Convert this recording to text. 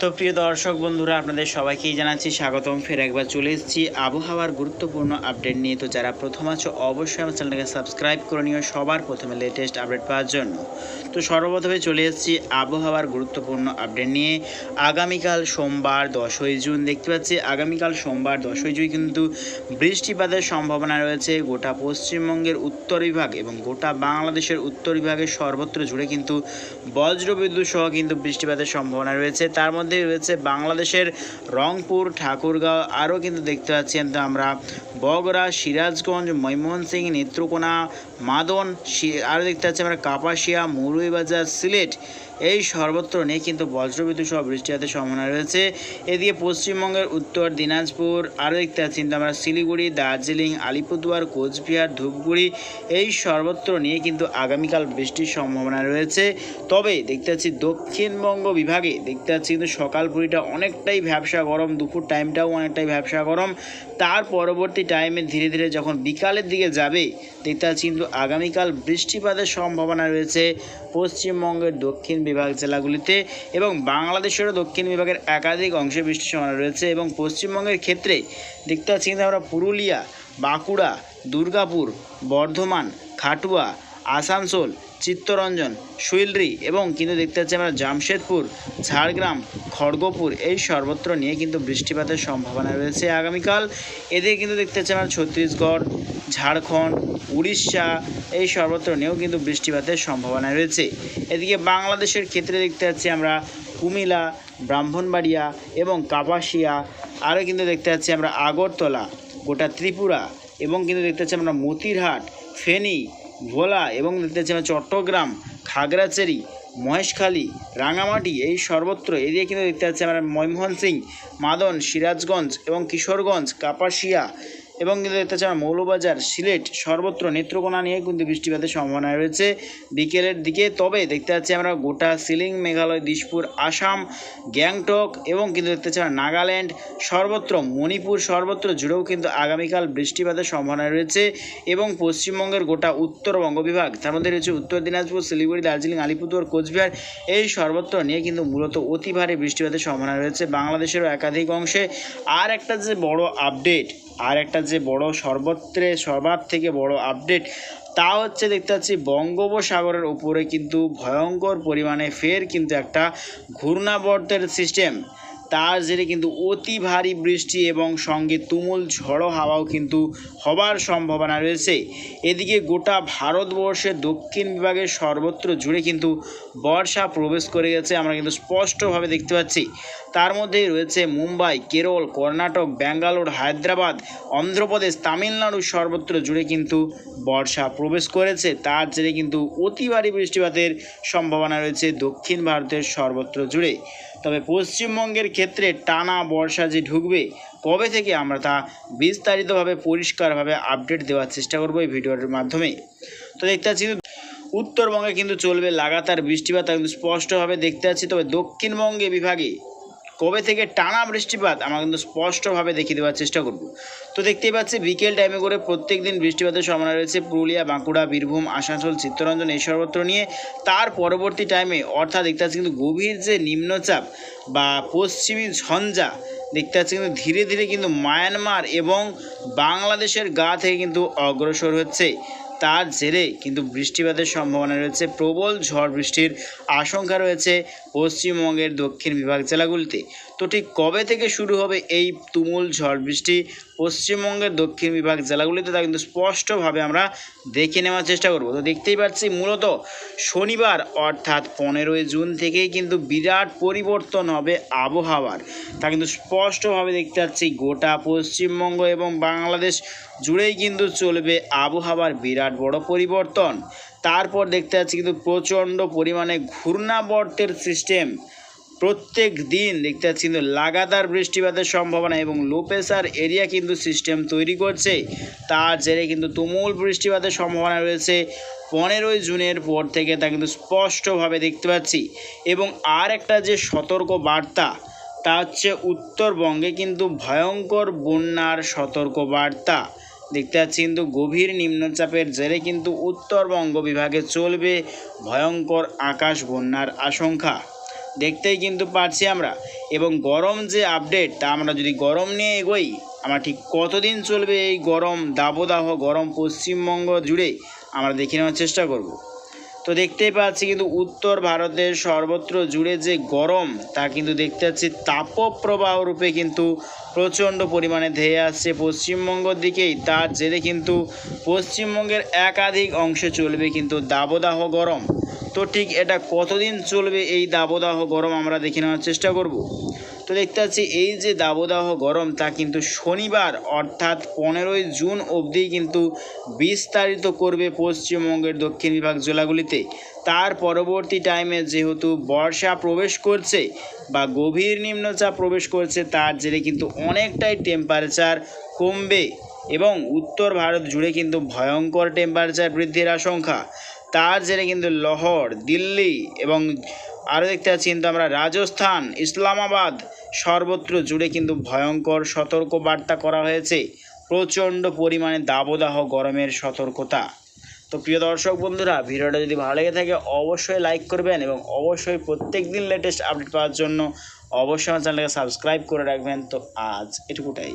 তো প্রিয় দর্শক বন্ধুরা, আপনাদের সবাইকেই জানাচ্ছি স্বাগতম। ফের একবার চলে এসেছি আবহাওয়ার গুরুত্বপূর্ণ আপডেট নিয়ে। তো যারা প্রথম আছো, অবশ্যই আমার চ্যানেলটাকে সাবস্ক্রাইব করে নিও সবার প্রথমে লেটেস্ট আপডেট পাওয়ার জন্য। তো সর্বপ্রথমে চলে এসেছি আবহাওয়ার গুরুত্বপূর্ণ আপডেট নিয়ে। আগামীকাল সোমবার দশই জুন, দেখতে পাচ্ছি আগামীকাল সোমবার দশই জুন কিন্তু বৃষ্টিপাতের সম্ভাবনা রয়েছে। গোটা পশ্চিমবঙ্গের উত্তর বিভাগ এবং গোটা বাংলাদেশের উত্তর বিভাগের সর্বত্র জুড়ে কিন্তু বজ্রবিদ্যুৎ সহ কিন্তু বৃষ্টিপাতের সম্ভাবনা রয়েছে। তার মধ্যে রয়েছে বাংলাদেশের রংপুর, ঠাকুরগাঁও, আরও কিন্তু দেখতে পাচ্ছি আমরা বগরা সিরাজগঞ্জ, ময়মনসিংহ, নেত্রকোনা, মাদন আরও দেখতে পাচ্ছি আমরা কাপাসিয়া মৌরুইবাজার সিলেট এই সর্বত্র নিয়ে কিন্তু বজ্রবিদ্যুৎ সহ বৃষ্টিপাতের সম্ভাবনা রয়েছে। এদিকে পশ্চিমবঙ্গের উত্তর, দিনাজপুর, আরও দেখতে পাচ্ছি কিন্তু আমরা শিলিগুড়ি, দার্জিলিং, আলিপুরদুয়ার, কোচবিহার, ধূপগুড়ি, এই সর্বত্র নিয়ে কিন্তু আগামীকাল বৃষ্টির সম্ভাবনা রয়েছে। তবে দেখতে পাচ্ছি দক্ষিণবঙ্গ বিভাগে, দেখতে পাচ্ছি কিন্তু সকাল পুরিটা অনেকটাই ভ্যাবসা গরম, দুপুর টাইমটাও অনেকটাই ভ্যাবসা গরম। তার পরবর্তী টাইমে ধীরে ধীরে যখন বিকালের দিকে যাবে, দেখতে পাচ্ছি কিন্তু আগামীকাল বৃষ্টিপাতের সম্ভাবনা রয়েছে পশ্চিমবঙ্গের দক্ষিণ বিভাগ জেলাগুলিতে এবং বাংলাদেশেরও দক্ষিণ বিভাগের একাধিক অংশে বৃষ্টির সম্ভাবনা রয়েছে এবং পশ্চিমবঙ্গের ক্ষেত্রে দেখতে পাচ্ছি কিন্তু আমরা পুরুলিয়া, বাঁকুড়া, দুর্গাপুর, বর্ধমান, খাটুয়া, আসানসোল, চিত্তরঞ্জন, সুইলরি এবং কিন্তু দেখতে পাচ্ছি আমরা জামশেদপুর, ঝাড়গ্রাম, খড়গপুর এই সর্বত্র নিয়ে কিন্তু বৃষ্টিপাতের সম্ভাবনা রয়েছে আগামীকাল। এদিকে কিন্তু দেখতে পাচ্ছি আমরা ছত্তিশগড়, ঝাড়খণ্ড উড়িষ্যা, এই সর্বত্র নিয়েও কিন্তু বৃষ্টিপাতের সম্ভাবনা রয়েছে। এদিকে বাংলাদেশের ক্ষেত্রে দেখতে পাচ্ছি আমরা কুমিলা ব্রাহ্মণবাড়িয়া এবং কাপাসিয়া। আরও কিন্তু দেখতে পাচ্ছি আমরা আগরতলা, গোটা ত্রিপুরা এবং কিন্তু দেখতে পাচ্ছি আমরা মতিরহাট, ফেনী, ভোলা এবং দেখতে পাচ্ছি আমরা চট্টগ্রাম খাগড়াচেরি মহেশখালী, রাঙামাটি এই সর্বত্র। এদিকে কিন্তু দেখতে পাচ্ছি আমরা ময়মোহন সিং মাদন, সিরাজগঞ্জ এবং কিশোরগঞ্জ, কাপাসিয়া এবং পাচ্ছি মৌলবাজার, সিলেট সর্বত্র নেত্রকোনা নিয়ে কিন্তু বৃষ্টিপাতের সম্ভাবনা রয়েছে বিকেলের দিকে। তবে দেখতে পাচ্ছি আমরা গোটা সিলিং, মেঘালয়, দিশপুর, আসাম, গ্যাংটক এবং কিন্তু দেখতে পাচ্ছি নাগাল্যান্ড, সর্বত্র মণিপুর, সর্বত্র জুড়েও কিন্তু আগামীকাল বৃষ্টিপাতের সম্ভাবনা রয়েছে এবং পশ্চিমবঙ্গের গোটা উত্তরবঙ্গ বিভাগ তার মধ্যে রয়েছে উত্তর দিনাজপুর, শিলিগুড়ি, দার্জিলিং, আলিপুরদুয়ার, কোচবিহার, এই সর্বত্র নিয়ে কিন্তু মূলত অতি ভারী বৃষ্টিপাতের সম্ভাবনা রয়েছে বাংলাদেশেরও একাধিক অংশে। আর একটা যে বড় আপডেট আর একটা যে বড় সর্বত্রে সবার থেকে বড় আপডেট তা হচ্ছে দেখতে পাচ্ছি বঙ্গোপসাগরের উপরে কিন্তু ভয়ঙ্কর পরিমাণে ফের কিন্তু একটা ঘূর্ণাবর্তের সিস্টেম তার জেরে কিন্তু অতি ভারী বৃষ্টি এবং সঙ্গে তুমুল ঝড়ো হাওয়াও কিন্তু হবার সম্ভাবনা রয়েছে। এদিকে গোটা ভারতবর্ষের দক্ষিণ বিভাগের সর্বত্র জুড়ে কিন্তু বর্ষা প্রবেশ করে গেছে, আমরা কিন্তু স্পষ্টভাবে দেখতে পাচ্ছি। তার মধ্যেই রয়েছে মুম্বাই, কেরল, কর্ণাটক, ব্যাঙ্গালোর, হায়দ্রাবাদ, অন্ধ্রপ্রদেশ, তামিলনাড়ু সর্বত্র জুড়ে কিন্তু বর্ষা প্রবেশ করেছে। তার জেরে কিন্তু অতি ভারী বৃষ্টিপাতের সম্ভাবনা রয়েছে দক্ষিণ ভারতের সর্বত্র জুড়ে। তবে পশ্চিমবঙ্গের ক্ষেত্রে টানা বর্ষা যে ঢুকবে, কবে থেকে আমরা তা বিস্তারিতভাবে, পরিষ্কারভাবে আপডেট দেওয়ার চেষ্টা করব এই ভিডিওটির মাধ্যমে? তো দেখতে পাচ্ছি উত্তরবঙ্গে কিন্তু চলবে লাগাতার বৃষ্টিপাত কিন্তু স্পষ্টভাবে দেখতে পাচ্ছি। তবে দক্ষিণবঙ্গে বিভাগে কবে থেকে টানা বৃষ্টিপাত, আমরা কিন্তু স্পষ্টভাবে দেখিয়ে দেওয়ার চেষ্টা করব। তো দেখতেই পাচ্ছি, বিকেল টাইমে করে প্রত্যেক দিন বৃষ্টিপাতের সম্ভাবনা রয়েছে পুরুলিয়া, বাঁকুড়া, বীরভূম, আসানসোল, চিত্তরঞ্জন এই সর্বত্র নিয়ে। তার পরবর্তী টাইমে অর্থাৎ দেখতে পাচ্ছি কিন্তু গভীর যে নিম্নচাপ বা পশ্চিমী ঝঞ্ঝা, দেখতে পাচ্ছি কিন্তু ধীরে ধীরে কিন্তু মায়ানমার এবং বাংলাদেশের গা থেকে কিন্তু অগ্রসর হচ্ছে। তার জেরে কিন্তু বৃষ্টিপাতের সম্ভাবনা রয়েছে। প্রবল ঝড় বৃষ্টির আশঙ্কা রয়েছে পশ্চিমবঙ্গের দক্ষিণ বিভাগ জেলাগুলিতে। তো ঠিক কবে থেকে শুরু হবে এই তুমুল ঝড় বৃষ্টি? পশ্চিমবঙ্গের দক্ষিণ বিভাগ জেলাগুলিতে তা কিন্তু স্পষ্টভাবে আমরা দেখে নেওয়ার চেষ্টা করব। তো দেখতেই পাচ্ছি মূলত শনিবার অর্থাৎ পনেরোই জুন থেকেই কিন্তু বিরাট পরিবর্তন হবে আবহাওয়ার। তা কিন্তু স্পষ্টভাবে দেখতে পাচ্ছি গোটা পশ্চিমবঙ্গ এবং বাংলাদেশ জুড়েই কিন্তু চলবে আবহাওয়ার বিরাট বড় পরিবর্তন। তারপর দেখতে পাচ্ছি কিন্তু প্রচণ্ড পরিমাণে ঘূর্ণাবর্তের সিস্টেম প্রত্যেক দিন দেখতে পাচ্ছি কিন্তু লাগাতার বৃষ্টিপাতের সম্ভাবনা এবং লো প্রেসার এরিয়া কিন্তু সিস্টেম তৈরি করছে। তার জেরে কিন্তু তুমুল বৃষ্টিপাতের সম্ভাবনা রয়েছে। পনেরোই জুনের পর থেকে তা কিন্তু স্পষ্টভাবে দেখতে পাচ্ছি। এবং আর একটা যে সতর্ক বার্তা, তা হচ্ছে উত্তরবঙ্গে কিন্তু ভয়ঙ্কর বন্যার সতর্ক বার্তা। দেখতে পাচ্ছি কিন্তু গভীর নিম্নচাপের জেরে কিন্তু উত্তরবঙ্গ বিভাগে চলবে ভয়ঙ্কর আকাশ বন্যার আশঙ্কা। দেখতেই কিন্তু পারছি আমরা। এবং গরম যে আপডেট তা আমরা যদি গরম নিয়ে এগোই, আমরা ঠিক কতদিন চলবে এই গরম দাবদাহ, গরম পশ্চিমবঙ্গ জুড়ে, আমরা দেখে নেওয়ার চেষ্টা করব। তো দেখতেই পাচ্ছি কিন্তু উত্তর ভারতের সর্বত্র জুড়ে যে গরম, তা কিন্তু দেখতে পাচ্ছি তাপপ্রবাহ রূপে কিন্তু প্রচণ্ড পরিমাণে ধেয়ে আসছে পশ্চিমবঙ্গের দিকেই। তার জেরে কিন্তু পশ্চিমবঙ্গের একাধিক অংশে চলবে কিন্তু দাবদাহ গরম। তো ঠিক এটা কতদিন চলবে এই দাবদাহ গরম আমরা দেখে নেওয়ার চেষ্টা করব? তো দেখতে পাচ্ছি এই যে দাবদাহ গরম তা কিন্তু শনিবার অর্থাৎ পনেরোই জুন অবধি কিন্তু বিস্তারিত করবে পশ্চিমবঙ্গের দক্ষিণ বিভাগ জেলাগুলিতে। তার পরবর্তী টাইমে যেহেতু বর্ষা প্রবেশ করছে বা গভীর নিম্নচাপ প্রবেশ করছে, তার জেরে কিন্তু অনেকটাই টেম্পারেচার কমবে এবং উত্তর ভারত জুড়ে কিন্তু ভয়ঙ্কর টেম্পারেচার বৃদ্ধির আশঙ্কা। তার জেরে কিন্তু লহর, দিল্লি এবং আরও দেখতে পাচ্ছি কিন্তু আমরা রাজস্থান, ইসলামাবাদ সর্বত্র জুড়ে কিন্তু ভয়ঙ্কর সতর্ক বার্তা করা হয়েছে। প্রচণ্ড পরিমাণে দাবদাহ গরমের সতর্কতা। তো প্রিয় দর্শক বন্ধুরা, ভিডিওটা যদি ভালো লেগে থাকে অবশ্যই লাইক করবেন এবং অবশ্যই প্রত্যেক দিন লেটেস্ট আপডেট পাওয়ার জন্য অবশ্যই আমার চ্যানেলকে সাবস্ক্রাইব করে রাখবেন। তো আজ এটুকুটাই।